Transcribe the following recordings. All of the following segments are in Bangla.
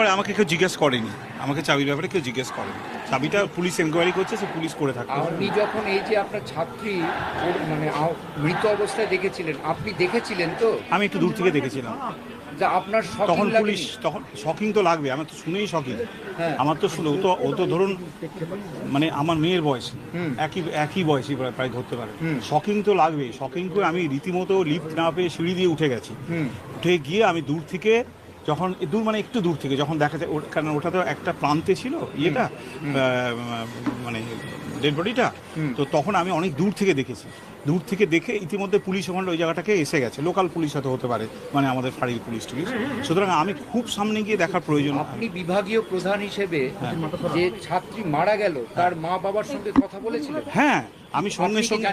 ব্যাপারে আমাকে কেউ জিজ্ঞেস করেনি। আমাকে চাবির ব্যাপারে কেউ জিজ্ঞেস করেনি। চাবিটা পুলিশ এনকোয়ারি করছে সে পুলিশ করে থাকে আপনি যখন এই যে আপনার ছাত্রী ওর মানে মৃত অবস্থায় দেখেছিলেন আপনি দেখেছিলেন তো? আমি একটু দূর থেকে দেখেছিলাম। যা আপনার তখন পুলিশ তখন শকিং তো লাগবে আমার তো শুনেই শকিং। হ্যাঁ। আমার তো শুনে ও তো ও তো ধরুন মানে আমার মেয়ের বয়স। একই একই বয়সী প্রায় প্রায় ধরতে পারে। শকিং তো লাগবে। শকিং করে আমি রীতিমতো লিফট না পেয়ে সিঁড়ি দিয়ে উঠে গেছি। উঠে গিয়ে আমি দূর থেকে যখন দূর মানে একটু দূর থেকে যখন দেখা যায় কারণ ওটা তো একটা প্রান্তে ছিল ইয়েটা মানে ডেড বডিটা তো তখন আমি অনেক দূর থেকে দেখেছি। দূর থেকে দেখে ইতিমধ্যে পুলিশ ওখানে ওই জায়গাটাকে এসে গেছে। লোকাল পুলিশ হয়তো হতে পারে মানে আমাদের ফাঁড়ির পুলিশ টুলিশ। সুতরাং আমি খুব সামনে গিয়ে দেখার প্রয়োজন আপনি বিভাগীয় প্রধান হিসেবে হ্যাঁ। যে ছাত্রী মারা গেল তার মা বাবার সঙ্গে কথা বলেছিলেন? হ্যাঁ আমি সঙ্গে সঙ্গে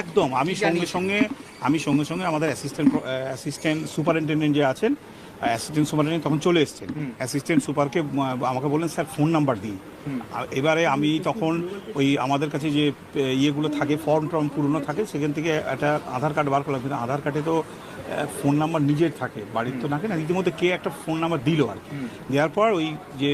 একদম আমি সঙ্গে সঙ্গে আমি সঙ্গে সঙ্গে আমাদের অ্যাসিস্ট্যান্ট অ্যাসিস্ট্যান্ট সুপারিনটেন্ডেন্ট যে আছেন অ্যাসিস্ট্যান্ট নিয়ে তখন চলে এসছেন। অ্যাসিস্ট্যান্ট সুপারকে আমাকে বললেন স্যার ফোন নাম্বার দিন। এবারে আমি তখন ওই আমাদের কাছে যে ইয়েগুলো থাকে ফর্ম টর্ম পুরনো থাকে সেখান থেকে একটা আধার কার্ড বার করলাম। কিন্তু আধার কার্ডে তো ফোন নাম্বার নিজের থাকে বাড়ির তো থাকে না। ইতিমধ্যে কে একটা ফোন নাম্বার দিল আর কি। দেওয়ার পর ওই যে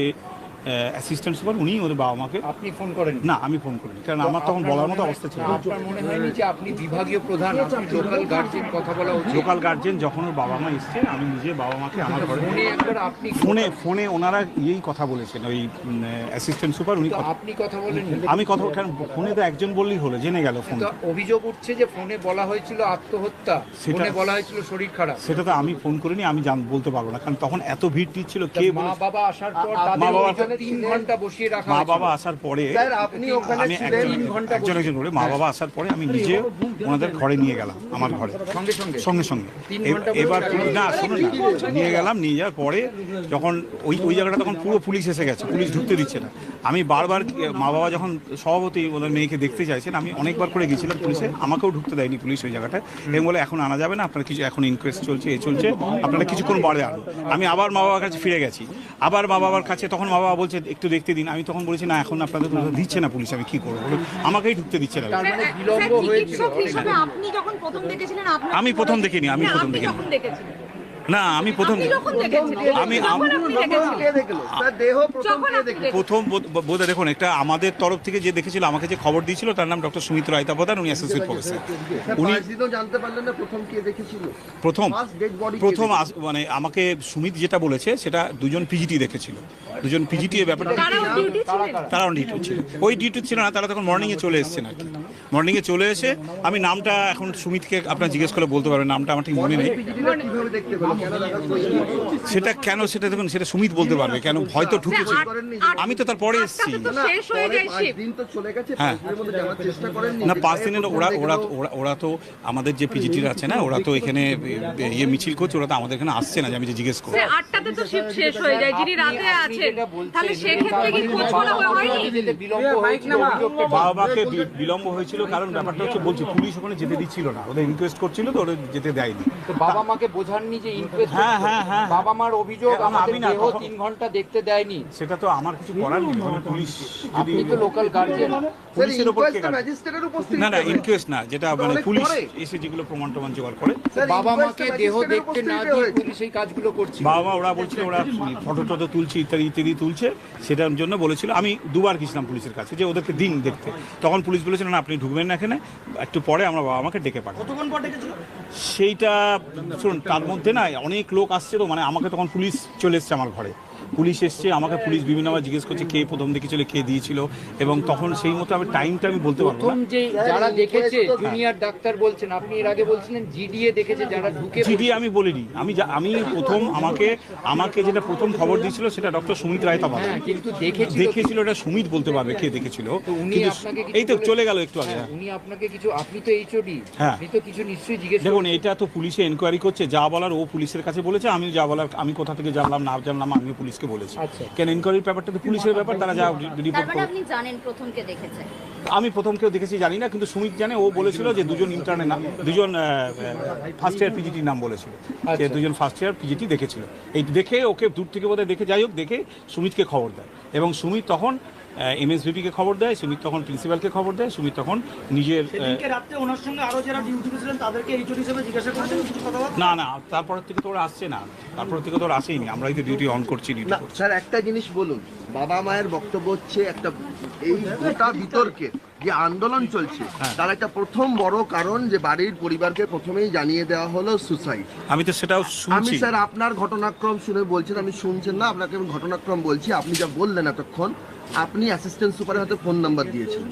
অ্যাসিস্ট্যান্ট সুপার উনি ওদের বাবা মাকে। আপনি ফোন করেন না আমি ফোন করিনি কারণ আমার তখন বলার মতো অবস্থা ছিল। আপনার মনে হয়নি যে আপনি বিভাগীয় প্রধান লোকাল গার্জেন কথা বলা উচিত। লোকাল গার্জেন যখন ওর বাবা মা এসছে আমি নিজে বাবা মাকে আমার ঘরে ফোনে একবার আপনি ফোনে ফোনে ওনারা ইয়েই কথা বলেছেন ওই অ্যাসিস্ট্যান্ট সুপার উনি আপনি কথা বলেন আমি কথা কারণ ফোনে তো একজন বললেই হলো জেনে গেল ফোন। অভিযোগ উঠছে যে ফোনে বলা হয়েছিল আত্মহত্যা সেটা- ফোনে বলা হয়েছিল শরীর খারাপ। সেটা তো আমি ফোন করিনি আমি জান বলতে পারব না কারণ তখন এত ভিড় ছিল কে মা বাবা আসার পর মা তাদের তিন ঘণ্টা বসিয়ে রাখা মা বাবা আসার পরে আপনি ওখানে আমি একজন একজন করে মা বাবা আসার পরে আমি নিজে ওনাদের ঘরে নিয়ে গেলাম আমার ঘরে। সঙ্গে সঙ্গে। এবার না শুনুন না নিয়ে গেলাম নিয়ে যাওয়ার পরে যখন ওই ওই জায়গাটা তখন পুরো পুলিশ এসে গেছে পুলিশ ঢুকতে দিচ্ছে না। আমি বারবার মা বাবা যখন সভাপতি ওদের মেয়েকে দেখতে চাইছেন আমি অনেকবার করে গেছিলাম পুলিশে আমাকেও ঢুকতে দেয়নি পুলিশ ওই জায়গাটায়। এবং বলে এখন আনা যাবে না আপনার কিছু এখন ইনকোয়েস্ট চলছে এ চলছে আপনারা কিছুক্ষণ বাড়ে আনুন। আমি আবার মা বাবার কাছে ফিরে গেছি। আবার মা বাবার কাছে তখন মা বাবা বলছে একটু দেখতে দিন। আমি তখন বলেছি না এখন আপনাদের দিচ্ছে না পুলিশ আমি কি করব? আমাকেই ঢুকতে দিচ্ছে না মানে আমি প্রথম দেখিনি, আমি প্রথম দেখিনি। না আমি প্রথম আমি- প্রথম বোধ- বোধহয় দেখুন একটা আমাদের তরফ থেকে যে দেখেছিল আমাকে যে খবর দিয়েছিল তার নাম ডক্টর সুমিত্র রায়তা প্রধান উনি অ্যাসোসিয়েট প্রফেসর উনি জানতে পারলেন না প্রথম কে দেখেছিল। প্রথম প্রথম আস- মানে আমাকে সুমিত যেটা বলেছে সেটা দুজন পিজিটি দেখেছিল। দুজন পিজিটি এর ব্যাপারটা তারা ডিউটি ছিল ওই ডিউটি ছিল না তারা তখন মর্নিংয়ে চলে এসেছেন আর কি। মর্নিংয়ে চলে এসে আমি নামটা এখন সুমিতকে আপনার জিজ্ঞেস করে বলতে পারবেন নামটা আমার ঠিক মনে নেই। সেটা কেন সেটা দেখুন সেটা সুমিত বলতে পারবে কেন হয়তো ঢুকেছে। আমি তো তারপরে এসেছি। হয়ে পরে যায় পাঁচ shift। দিন তো চলে গেছে। পাঁচ দিনের মধ্যে জানার চেষ্টা করেননি না পাঁচ দিনের ওরা ওরা ওরা ওরা তো আমাদের যে পিজিটির আছে না ওরা তো এখানে ইয়ে মিছিল করছে ওরা তো আমাদের এখানে আসছে না যে আমি যে জিজ্ঞেস করব। স্যার, আটটাতে তো শিফট শেষ হয়ে যায় যিনি রাতে আছেন। তাহলে সেক্ষেত্রে কি খোঁজ করা হয়নি? যেতে বিলম্ব হয়েছিল বাবা বিলম্ব হয়েছিল কারণ ব্যাপারটা হচ্ছে বলছি পুলিশ ওখানে যেতে দিচ্ছিল না। ওদের ইনকোয়েস্ট করছিল তো ওদের যেতে দেয়নি। তো বাবা মাকে বোঝাননি যে হ্যাঁ, হ্যাঁ, হ্যাঁ। বাবা মার অভিযোগ আমাদের দেহ তিন ঘণ্টা দেখতে দেয়নি। সেটা তো আমার কিছু করার নেই পুলিশ যদি আপনি তো লোকাল গার্জিয়ান পুলিশের ওপর কে ম্যাজিস্ট্রেটের উপস্থিতি না না ইনকোয়েস্ট না যেটা মানে অনেক পুলিশ এসে যেগুলো প্রমাণ টমান জোগাড় করে। বাবা মাকে দেহ দেখতে না দিয়ে পুলিশ এই কাজগুলো করছিল বাবা মা ওরা বলছিল ওরা ফটো টটো তুলছে ইত্যাদি ইত্যাদি তুলছে সেটার জন্য বলেছিল আমি দুবার গেছিলাম পুলিশের কাছে যে ওদেরকে দিন দেখতে। তখন পুলিশ বলেছিল না আপনি ঢুকবেন না এখানে একটু পরে আমরা বাবা মাকে ডেকে পাঠাবো। সেইটা শুনুন তার মধ্যে না অনেক লোক আসছে তো মানে আমাকে তখন পুলিশ চলে এসছে আমার ঘরে। পুলিশ এসছে আমাকে পুলিশ বিভিন্নবার জিজ্ঞেস করছে কে প্রথম দেখেছিল কে দিয়েছিল এবং তখন সেই মতো আমি টাইমটা আমি বলতে পারব না। যে যারা দেখেছে জুনিয়র ডাক্তার বলছেন আপনি এর আগে বলছিলেন জিডিএ দেখেছে যারা ঢুকে জিডি আমি বলিনি। আমি আমি প্রথম আমাকে আমাকে যেটা প্রথম খবর দিয়েছিল সেটা ডক্টর সুমিত রায় তাবাদ হ্যাঁ কিন্তু দেখেছিল দেখেছিল এটা সুমিত বলতে পারবে কে দেখেছিল। উনি আপনাকে এই তো চলে গেল একটু আগে। হ্যাঁ, উনি আপনাকে কিছু আপনি তো এইচওডি হ্যাঁ। আপনি তো কিছু নিশ্চয়ই জিজ্ঞেস দেখুন এটা তো পুলিশে এনকোয়ারি করছে যা বলার ও পুলিশের কাছে বলেছে আমি যা বলার আমি কোথা থেকে জানলাম না জানলাম আমিও পুলিশকে বলেছি। আচ্ছা। কেন এনকোয়ারির ব্যাপারটা তো পুলিশের ব্যাপার তারা যা রিপোর্ট করে আপনি জানেন প্রথমকে দেখেছে। আমি প্রথম কেউ দেখেছি জানি না কিন্তু সুমিত জানে ও বলেছিল যে দুজন ইন্টার্নের নাম দুজন ফার্স্ট ইয়ার পিজিটির নাম বলেছিল। যে আচ্ছা। দুজন ফার্স্ট ইয়ার পিজিটি দেখেছিল। এই দেখে ওকে দূর থেকে বোধহয় দেখে যাই হোক দেখে সুমিতকে খবর দেয়। এবং সুমিত তখন এমএসবিপিকে খবর দেয় সুমিত তখন প্রিন্সিপালকে খবর দেয় সুমিত তখন নিজের ওনার সঙ্গে আরও যারা ডিউটি ছিলেন তাদেরকে এইচও হিসেবে জিজ্ঞাসা করেছেন না না তারপর থেকে তো ওরা আসছে না। তারপর থেকে তো ওরা আসেইনি আমরাই তো ডিউটি অন করছি না স্যার একটা জিনিস বলুন বাবা মায়ের বক্তব্য হচ্ছে একটা এই গোটা বিতর্কে যে আন্দোলন চলছে হ্যাঁ। তার একটা প্রথম বড় কারণ যে বাড়ির পরিবারকে প্রথমেই জানিয়ে দেওয়া হলো সুসাইড আমি তো সেটাও আমি শুনছি স্যার আপনার ঘটনাক্রম শুনে বলছেন আমি শুনছেন না আপনাকে আমি ঘটনাক্রম বলছি আপনি যা বললেন এতক্ষণ আপনি অ্যাসিস্ট্যান্ট সুপারের হাতে ফোন নাম্বার দিয়েছেন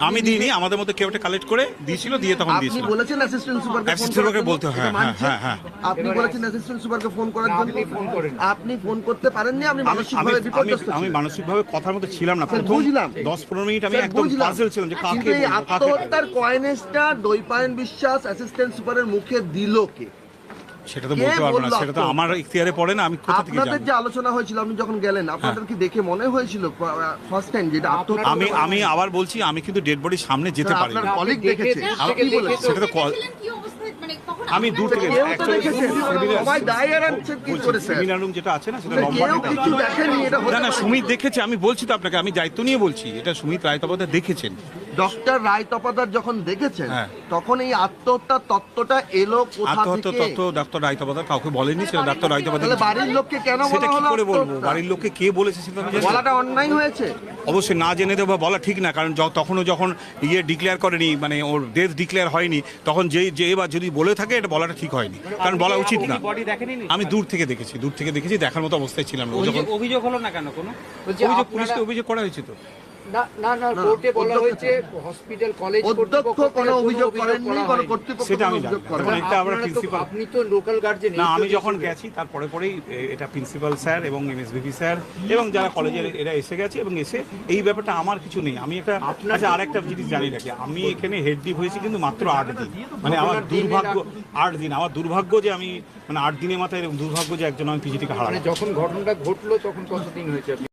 আমি দিইনি আমাদের মধ্যে কেউ একটা কালেক্ট করে দিয়েছিল দিয়ে তখন দিয়েছিল আপনি বলেছেন অ্যাসিস্ট্যান্ট সুপারকে ফোন সুপারকে বলতে? হয়, হ্যাঁ, হ্যাঁ। আপনি বলেছেন অ্যাসিস্ট্যান্ট সুপারকে ফোন করার জন্য আপনি ফোন করেন। আপনি ফোন করতে পারেননি আপনি মানসিকভাবে আমি বিপর্যস্ত আমি। মানসিকভাবে কথার মধ্যে ছিলাম না। বুঝলাম। দশ পনেরো মিনিট আমি একদম বুঝলাম। পাজল ছিলাম যে কাকে কিন্তু এই বলব, কাকে আত্মহত্যার কয়েনেসটা দৈপায়ন বিশ্বাস অ্যাসিস্ট্যান্ট সুপারের মুখে দিল কে? সেটা তো বলতে পারব না সেটা তো আমার ইখতিয়ারে পড়ে না আমি কোথা থেকে আপনাদের যে আলোচনা হয়েছিল আপনি যখন গেলেন আপনাদের কি দেখে মনে হয়েছিল ফার্স্ট টাইম যেটা আমি আমি আবার বলছি আমি কিন্তু ডেড বডির সামনে যেতে পারি আপনার না। কলিগ দেখেছে। সেটা তো আমি দূর থেকে রুম যেটা আছে না সেটা লম্বা না না সুমিত দেখেছে আমি বলছি তো আপনাকে আমি দায়িত্ব নিয়ে বলছি এটা সুমিত রায় দেখেছেন। ডক্টর রায় তপাদার যখন দেখেছেন হ্যাঁ। তখন এই আত্মহত্যার তত্ত্বটা এলো কোথা আত্মহত্যা থেকে? তত্ত্ব ডাক্তার রায় তপদা কাউকে বলেনি সেটা ডাক্তার রায় তপদা বাড়ির লোককে কেন বলা কি হলো করে বলব? বাড়ির লোককে কে বলেছে সেটা আমি বলাটা অন্যায় হয়েছে? অবশ্যই না জেনে দেবো বলা ঠিক না কারণ তখনও যখন ইয়ে ডিক্লেয়ার করেনি মানে ওর ডেথ ডিক্লেয়ার হয়নি তখন যে যে এবার যদি বলে থাকে এটা বলাটা ঠিক হয়নি। কারণ বলা উচিত না। আমি দূর থেকে দেখেছি দূর থেকে দেখেছি দেখার মতো অবস্থায় ছিলাম না। যখন অভিযোগ- অভিযোগ হলো না কেন কোনো? অভিযোগ পুলিশকে অভিযোগ করা হয়েছে তো। না না না না, কোর্টে বলা হয়েছে হসপিটাল কলেজ অধ্যক্ষ কোনো অভিযোগ করেননি কোনো কর্তৃপক্ষ সেটা আমি অভিযোগ জানি না। করেন তখন একটা আমরা প্রিন্সিপাল আপনি তো লোকাল গার্জেন না আমি যখন গেছি তারপরে পরেই এটা প্রিন্সিপাল স্যার এবং এমএসবিপি স্যার এবং যারা কলেজের এরা এসে গেছে এবং এসে এই ব্যাপারটা আমার কিছু নেই। আমি একটা আচ্ছা আরেকটা জিনিস জানি রাখি আমি এখানে হেড ডিপ হয়েছি কিন্তু মাত্র আট দিন। মানে আমার দুর্ভাগ্য আট দিন। আমার দুর্ভাগ্য যে আমি মানে আট দিনের মাথায় এরকম দুর্ভাগ্য যে একজন আমি পিজিটিকে মানে হারালাম। যখন ঘটনাটা ঘটলো তখন কতদিন হয়েছে